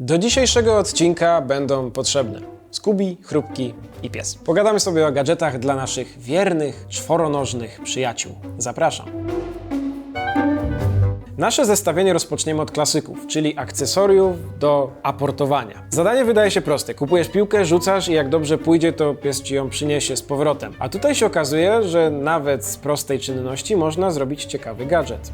Do dzisiejszego odcinka będą potrzebne Skubi, Chrupki i pies. Pogadamy sobie o gadżetach dla naszych wiernych, czworonożnych przyjaciół. Zapraszam. Nasze zestawienie rozpoczniemy od klasyków, czyli akcesoriów do aportowania. Zadanie wydaje się proste. Kupujesz piłkę, rzucasz i jak dobrze pójdzie, to pies ci ją przyniesie z powrotem. A tutaj się okazuje, że nawet z prostej czynności można zrobić ciekawy gadżet.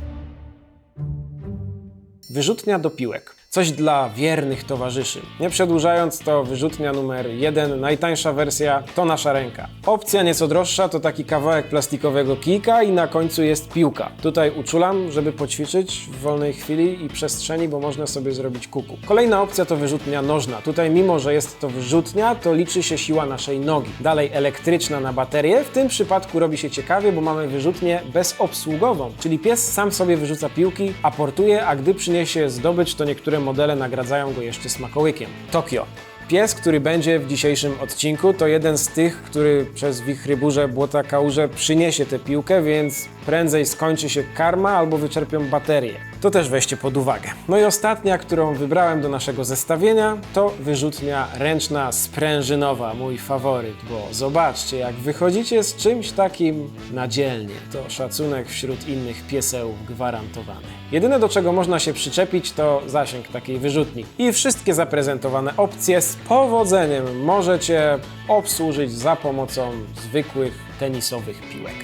Wyrzutnia do piłek. Coś dla wiernych towarzyszy. Nie przedłużając, to wyrzutnia numer jeden, najtańsza wersja to nasza ręka. Opcja nieco droższa to taki kawałek plastikowego kijka i na końcu jest piłka. Tutaj uczulam, żeby poćwiczyć w wolnej chwili i przestrzeni, bo można sobie zrobić kuku. Kolejna opcja to wyrzutnia nożna. Tutaj mimo, że jest to wyrzutnia, to liczy się siła naszej nogi. Dalej elektryczna na baterię. W tym przypadku robi się ciekawie, bo mamy wyrzutnię bezobsługową, czyli pies sam sobie wyrzuca piłki, aportuje, a gdy przyniesie zdobycz, to niektóre modele nagradzają go jeszcze smakołykiem. Tokio. Pies, który będzie w dzisiejszym odcinku, to jeden z tych, który przez wichry, burze, błota, kałuże przyniesie tę piłkę, więc prędzej skończy się karma albo wyczerpią baterię. To też weźcie pod uwagę. No i ostatnia, którą wybrałem do naszego zestawienia, to wyrzutnia ręczna sprężynowa, mój faworyt, bo zobaczcie, jak wychodzicie z czymś takim na dzielnie, to szacunek wśród innych pieseł gwarantowany. Jedyne do czego można się przyczepić to zasięg takiej wyrzutni. I wszystkie zaprezentowane opcje z powodzeniem możecie obsłużyć za pomocą zwykłych tenisowych piłek.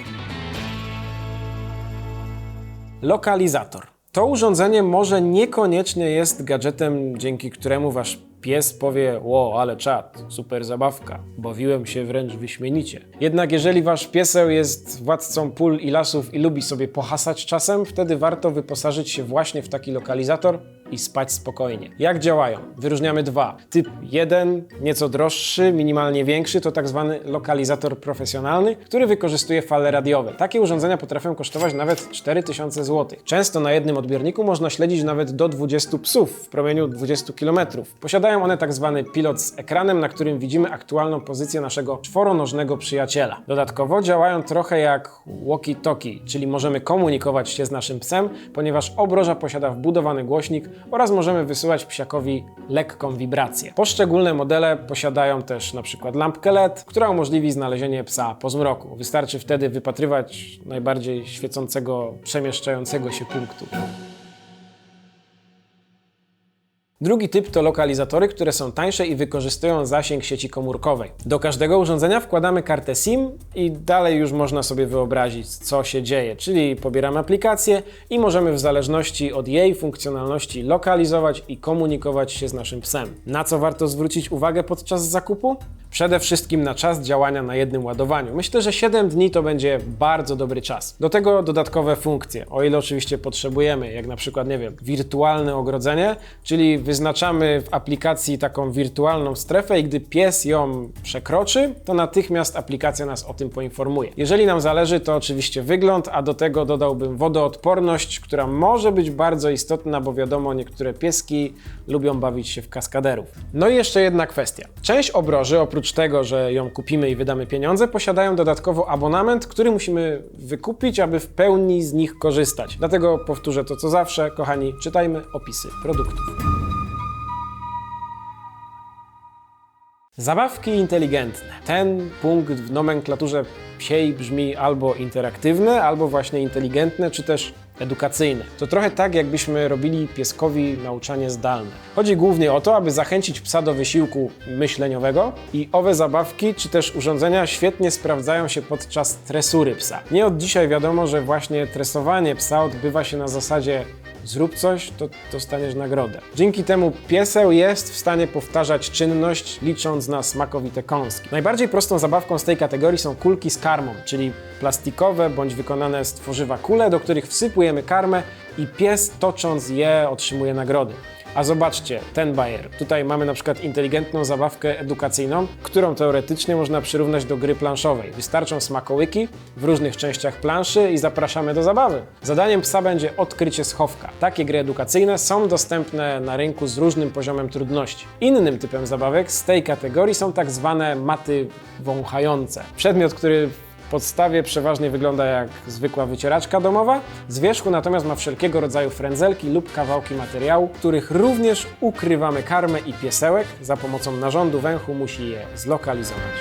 Lokalizator. To urządzenie może niekoniecznie jest gadżetem, dzięki któremu wasz pies powie: Ło, ale czad, super zabawka, bawiłem się wręcz wyśmienicie. Jednak jeżeli wasz pieseł jest władcą pól i lasów i lubi sobie pohasać czasem, wtedy warto wyposażyć się właśnie w taki lokalizator i spać spokojnie. Jak działają? Wyróżniamy dwa. Typ jeden, nieco droższy, minimalnie większy, to tak zwany lokalizator profesjonalny, który wykorzystuje fale radiowe. Takie urządzenia potrafią kosztować nawet 4000 zł. Często na jednym odbiorniku można śledzić nawet do 20 psów w promieniu 20 km. Posiadają one tak zwany pilot z ekranem, na którym widzimy aktualną pozycję naszego czworonożnego przyjaciela. Dodatkowo działają trochę jak walkie-talkie, czyli możemy komunikować się z naszym psem, ponieważ obroża posiada wbudowany głośnik oraz możemy wysyłać psiakowi lekką wibrację. Poszczególne modele posiadają też przykład lampkę LED, która umożliwi znalezienie psa po zmroku. Wystarczy wtedy wypatrywać najbardziej świecącego, przemieszczającego się punktu. Drugi typ to lokalizatory, które są tańsze i wykorzystują zasięg sieci komórkowej. Do każdego urządzenia wkładamy kartę SIM i dalej już można sobie wyobrazić, co się dzieje, czyli pobieramy aplikację i możemy w zależności od jej funkcjonalności lokalizować i komunikować się z naszym psem. Na co warto zwrócić uwagę podczas zakupu? Przede wszystkim na czas działania na jednym ładowaniu. Myślę, że 7 dni to będzie bardzo dobry czas. Do tego dodatkowe funkcje, o ile oczywiście potrzebujemy, jak na przykład, nie wiem, wirtualne ogrodzenie, czyli wyznaczamy w aplikacji taką wirtualną strefę i gdy pies ją przekroczy, to natychmiast aplikacja nas o tym poinformuje. Jeżeli nam zależy, to oczywiście wygląd, a do tego dodałbym wodoodporność, która może być bardzo istotna, bo wiadomo, niektóre pieski lubią bawić się w kaskaderów. No i jeszcze jedna kwestia. Część obroży, oprócz tego, że ją kupimy i wydamy pieniądze, posiadają dodatkowo abonament, który musimy wykupić, aby w pełni z nich korzystać. Dlatego powtórzę to co zawsze, kochani, czytajmy opisy produktów. Zabawki inteligentne. Ten punkt w nomenklaturze psiej brzmi albo interaktywne, albo właśnie inteligentne, czy też edukacyjne. To trochę tak, jakbyśmy robili pieskowi nauczanie zdalne. Chodzi głównie o to, aby zachęcić psa do wysiłku myśleniowego i owe zabawki czy też urządzenia świetnie sprawdzają się podczas tresury psa. Nie od dzisiaj wiadomo, że właśnie tresowanie psa odbywa się na zasadzie zrób coś, to dostaniesz nagrodę. Dzięki temu pieseł jest w stanie powtarzać czynność, licząc na smakowite kąski. Najbardziej prostą zabawką z tej kategorii są kulki z karmą, czyli plastikowe bądź wykonane z tworzywa kule, do których wsypujemy karmę i pies tocząc je otrzymuje nagrody. A zobaczcie, ten bajer. Tutaj mamy na przykład inteligentną zabawkę edukacyjną, którą teoretycznie można przyrównać do gry planszowej. Wystarczą smakołyki w różnych częściach planszy i zapraszamy do zabawy. Zadaniem psa będzie odkrycie schowka. Takie gry edukacyjne są dostępne na rynku z różnym poziomem trudności. Innym typem zabawek z tej kategorii są tak zwane maty wąchające. Przedmiot, który podstawie przeważnie wygląda jak zwykła wycieraczka domowa, z wierzchu natomiast ma wszelkiego rodzaju frędzelki lub kawałki materiału, których również ukrywamy karmę i piesełek. Za pomocą narządu węchu musi je zlokalizować.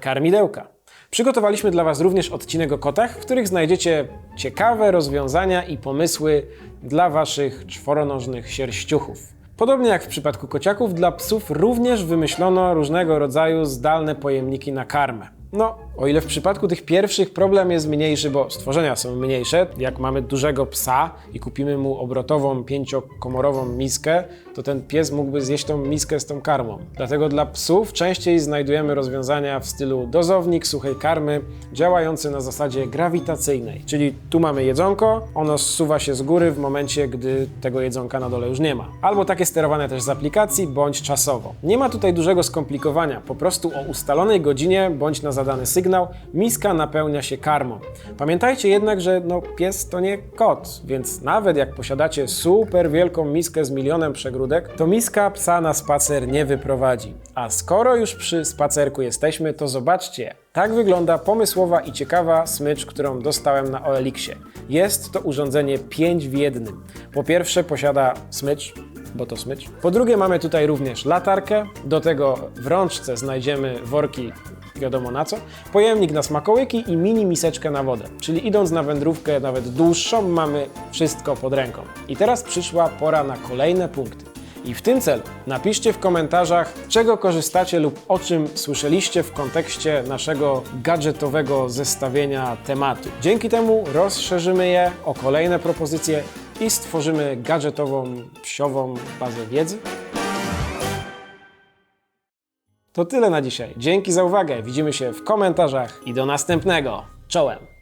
Karmidełka. Przygotowaliśmy dla Was również odcinek o kotach, w których znajdziecie ciekawe rozwiązania i pomysły dla Waszych czworonożnych sierściuchów. Podobnie jak w przypadku kociaków, dla psów również wymyślono różnego rodzaju zdalne pojemniki na karmę. No, o ile w przypadku tych pierwszych problem jest mniejszy, bo stworzenia są mniejsze, jak mamy dużego psa i kupimy mu obrotową pięciokomorową miskę, to ten pies mógłby zjeść tą miskę z tą karmą. Dlatego dla psów częściej znajdujemy rozwiązania w stylu dozownik suchej karmy, działający na zasadzie grawitacyjnej. Czyli tu mamy jedzonko, ono zsuwa się z góry w momencie, gdy tego jedzonka na dole już nie ma. Albo takie sterowane też z aplikacji, bądź czasowo. Nie ma tutaj dużego skomplikowania, po prostu o ustalonej godzinie bądź na zadany sygnał miska napełnia się karmą. Pamiętajcie jednak, że no, pies to nie kot, więc nawet jak posiadacie super wielką miskę z milionem przegródek, to miska psa na spacer nie wyprowadzi. A skoro już przy spacerku jesteśmy, to zobaczcie, tak wygląda pomysłowa i ciekawa smycz, którą dostałem na OLX-ie. Jest to urządzenie 5 w jednym. Po pierwsze posiada smycz, bo to smycz. Po drugie mamy tutaj również latarkę, do tego w rączce znajdziemy worki wiadomo na co, pojemnik na smakołyki i mini miseczkę na wodę. Czyli idąc na wędrówkę nawet dłuższą mamy wszystko pod ręką. I teraz przyszła pora na kolejne punkty. I w tym celu napiszcie w komentarzach, czego korzystacie lub o czym słyszeliście w kontekście naszego gadżetowego zestawienia tematu. Dzięki temu rozszerzymy je o kolejne propozycje i stworzymy gadżetową, psiową bazę wiedzy. To tyle na dzisiaj. Dzięki za uwagę. Widzimy się w komentarzach i do następnego. Czołem!